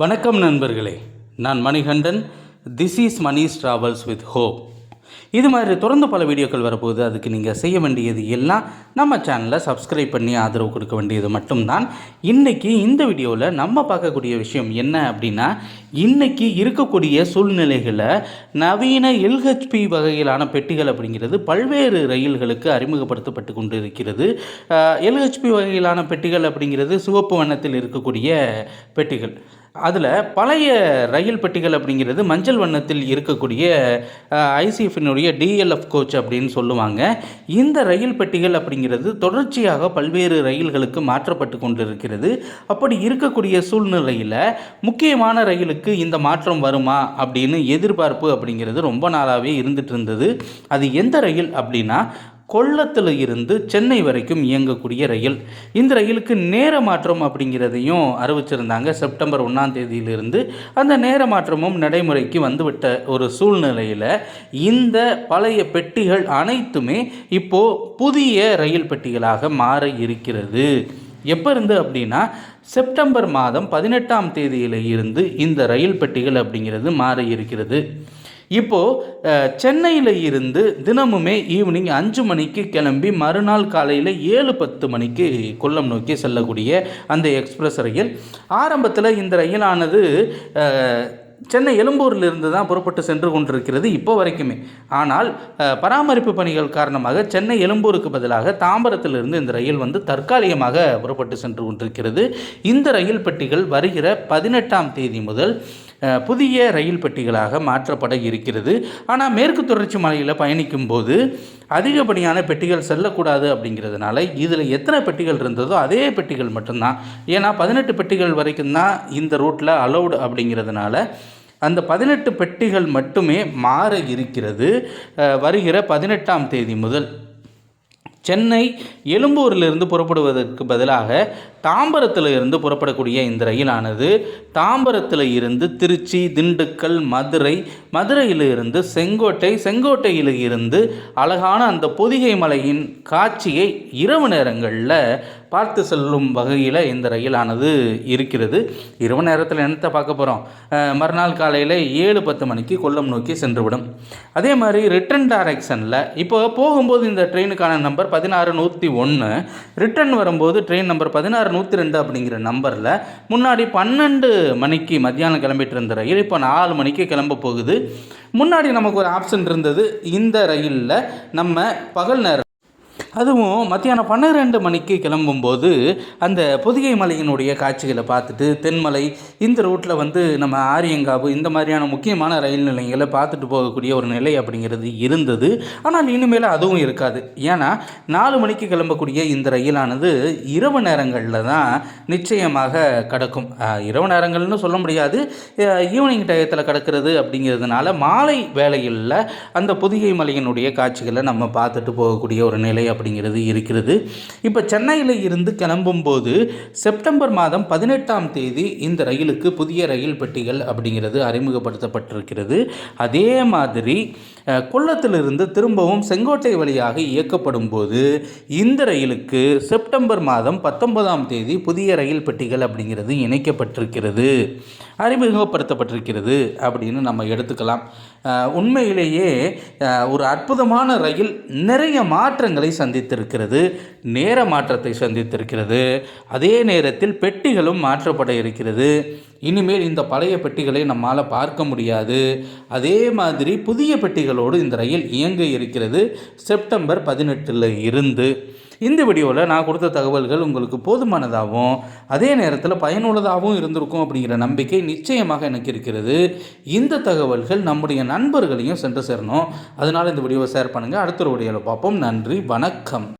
வணக்கம் நண்பர்களே. நான் Manikandan. This is Mani's travels with hope இது மாதிரி தொடர்ந்து பல வீடியோக்கள் வரப்போகுது. அதுக்கு நீங்கள் செய்ய வேண்டியது எல்லாம் நம்ம சேனலை சப்ஸ்கிரைப் பண்ணி ஆதரவு கொடுக்க வேண்டியது மட்டும்தான். இன்றைக்கி இந்த வீடியோவில் நம்ம பார்க்கக்கூடிய விஷயம் என்ன அப்படின்னா இன்றைக்கி இருக்கக்கூடிய சூழ்நிலைகளை நவீன எல்ஹெச்பி வகையிலான பெட்டிகள் அப்படிங்கிறது பல்வேறு ரயில்களுக்கு அறிமுகப்படுத்தப்பட்டு கொண்டு இருக்கிறது எல்ஹெச்பி வகையிலான பெட்டிகள் அப்படிங்கிறது சிவப்பு வண்ணத்தில் இருக்கக்கூடிய பெட்டிகள். அதில் பழைய ரயில் பெட்டிகள் அப்படிங்கிறது மஞ்சள் வண்ணத்தில் இருக்கக்கூடிய ஐசிஎஃபினுடைய டிஎல்எஃப் கோச் அப்படின்னு சொல்லுவாங்க. இந்த ரயில் பெட்டிகள் அப்படிங்கிறது தொடர்ச்சியாக பல்வேறு ரயில்களுக்கு மாற்றப்பட்டு கொண்டிருக்கிறது. அப்படி இருக்கக்கூடிய சூழ்நிலையில் முக்கியமான ரயிலுக்கு இந்த மாற்றம் வருமா அப்படின்னு எதிர்பார்ப்பு அப்படிங்கிறது ரொம்ப நாளாகவே இருந்துட்டு இருந்தது. அது எந்த ரயில் அப்படின்னா கொல்லத்தில் இருந்து சென்னை வரைக்கும் இயங்கக்கூடிய ரயில். இந்த ரயிலுக்கு நேர மாற்றம் அப்படிங்கிறதையும் அறிவிச்சிருந்தாங்க. செப்டம்பர் ஒன்றாம் தேதியிலிருந்து அந்த நேர மாற்றமும் நடைமுறைக்கு வந்துவிட்ட ஒரு சூழ்நிலையில் இந்த பழைய பெட்டிகள் அனைத்துமே இப்போது புதிய ரயில் பெட்டிகளாக மாற இருக்கிறது. எப்போ இருந்து அப்படின்னா செப்டம்பர் மாதம் பதினெட்டாம் தேதியில் இருந்து இந்த ரயில் பெட்டிகள் அப்படிங்கிறது மாற இருக்கிறது. இப்போது சென்னையில் இருந்து தினமுமே ஈவினிங் அஞ்சு மணிக்கு கிளம்பி மறுநாள் காலையில் ஏழு பத்து மணிக்கு கொல்லம் நோக்கி செல்லக்கூடிய அந்த எக்ஸ்பிரஸ் ரயில். ஆரம்பத்தில் இந்த ரயிலானது சென்னை எழும்பூரிலிருந்து தான் புறப்பட்டு சென்று கொண்டிருக்கிறது இப்போ வரைக்குமே. ஆனால் பராமரிப்பு பணிகள் காரணமாக சென்னை எழும்பூருக்கு பதிலாக தாம்பரத்திலிருந்து இந்த ரயில் வந்து தற்காலிகமாக புறப்பட்டு சென்று கொண்டிருக்கிறது. இந்த ரயில் பெட்டிகள் வருகிற பதினெட்டாம் தேதி முதல் புதிய ரயில் பெட்டிகளாக மாற்றப்பட இருக்கிறது. ஆனால் மேற்கு தொடர்ச்சி மலையில் பயணிக்கும் போது அதிகப்படியான பெட்டிகள் செல்லக்கூடாது அப்படிங்கிறதுனால இதில் எத்தனை பெட்டிகள் இருந்ததோ அதே பெட்டிகள் மட்டும்தான். ஏன்னா பதினெட்டு பெட்டிகள் வரைக்கும் தான் இந்த ரூட்டில் அலௌடு அப்படிங்கிறதுனால அந்த பதினெட்டு பெட்டிகள் மட்டுமே மாற இருக்கிறது. வருகிற பதினெட்டாம் தேதி முதல். சென்னை எழும்பூரிலிருந்து புறப்படுவதற்கு பதிலாக தாம்பரத்தில் இருந்து புறப்படக்கூடிய இந்த ரயிலானது தாம்பரத்தில் இருந்து திருச்சி திண்டுக்கல் மதுரை மதுரையிலிருந்து செங்கோட்டை செங்கோட்டையில் இருந்து அழகான அந்த பொதிகை மலையின் காட்சியை இரவு நேரங்களில் பார்த்து செல்லும் வகையில் இந்த ரயிலானது இருக்கிறது. இரவு நேரத்தில் என்னத்தை பார்க்க போகிறோம் மறுநாள் காலையில் ஏழு பத்து மணிக்கு கொல்லம் நோக்கி சென்றுவிடும். அதே மாதிரி ரிட்டன் டைரக்ஷனில் இப்போ போகும்போது இந்த ட்ரெயினுக்கான நம்பர் பதினாறு நூற்றி ஒன்று ரிட்டன் வரும்போது ட்ரெயின் நம்பர் பதினாறு நூற்றி ரெண்டு அப்படிங்கிற நம்பரில் முன்னாடி பன்னெண்டு மணிக்கு மத்தியானம் கிளம்பிட்டு இருந்த ரயில் இப்போ நாலு மணிக்கு கிளம்ப போகுது. முன்னாடி நமக்கு ஒரு ஆப்ஷன் இருந்தது. இந்த ரயிலில் நம்ம பகல் நேரம் அதுவும் மத்தியானம் பன்னிரெண்டு மணிக்கு கிளம்பும்போது அந்த பொதிகை மலையினுடைய காட்சிகளை பார்த்துட்டு தென்மலை இந்த ரூட்டில் வந்து நம்ம ஆரியங்காவு இந்த மாதிரியான முக்கியமான ரயில் நிலையங்களை பார்த்துட்டு போகக்கூடிய ஒரு நிலை அப்படிங்கிறது இருந்தது. ஆனால் இனிமேல் அதுவும் இருக்காது. ஏன்னா நாலு மணிக்கு கிளம்பக்கூடிய இந்த ரயிலானது இரவு நேரங்களில் தான் நிச்சயமாக கிடக்கும். இரவு நேரங்கள்னு சொல்ல முடியாது. ஈவினிங் டயத்தில் கிடக்கிறது அப்படிங்கிறதுனால மாலை வேலையில் அந்த பொதிகை மலையினுடைய காட்சிகளை நம்ம பார்த்துட்டு போகக்கூடிய ஒரு நிலை அப்படி அப்படிங்கிறது இருக்கிறது. இப்போ சென்னையில் இருந்து கிளம்பும்போது செப்டம்பர் மாதம் பதினெட்டாம் தேதி இந்த ரயிலுக்கு புதிய ரயில் பெட்டிகள் அப்படிங்கிறது அறிமுகப்படுத்தப்பட்டிருக்கிறது. அதே மாதிரி கொல்லத்திலிருந்து திரும்பவும் செங்கோட்டை வழியாக இயக்கப்படும் போது இந்த ரயிலுக்கு செப்டம்பர் மாதம் பத்தொன்பதாம் தேதி புதிய ரயில் பெட்டிகள் அப்படிங்கிறது இணைக்கப்பட்டிருக்கிறது. அறிமுகப்படுத்தப்பட்டிருக்கிறது அப்படின்னு நம்ம எடுத்துக்கலாம். உண்மையிலேயே ஒரு அற்புதமான ரயில் நிறைய மாற்றங்களை சந்தித்திருக்கிறது. நேர மாற்றத்தை சந்தித்திருக்கிறது. அதே நேரத்தில் பெட்டிகளும் மாற்றப்பட இருக்கிறது. இனிமேல் இந்த பழைய பெட்டிகளை நம்மால் பார்க்க முடியாது. அதே மாதிரி புதிய பெட்டிகளோடு இந்த ரயில் இயங்க இருக்கிறது. செப்டம்பர் பதினெட்டில் இருந்து. இந்த வீடியோவில் நான் கொடுத்த தகவல்கள் உங்களுக்கு போதுமானதாகவும் அதே நேரத்தில் பயனுள்ளதாகவும் இருந்திருக்கும் அப்படிங்கிற நம்பிக்கை நிச்சயமாக எனக்கு இருக்கிறது. இந்த தகவல்கள் நம்முடைய நண்பர்களையும் சென்று சேரணும். அதனால் இந்த வீடியோவை ஷேர் பண்ணுங்கள் அடுத்த ஒரு வீடியோவில் பார்ப்போம். நன்றி. வணக்கம்.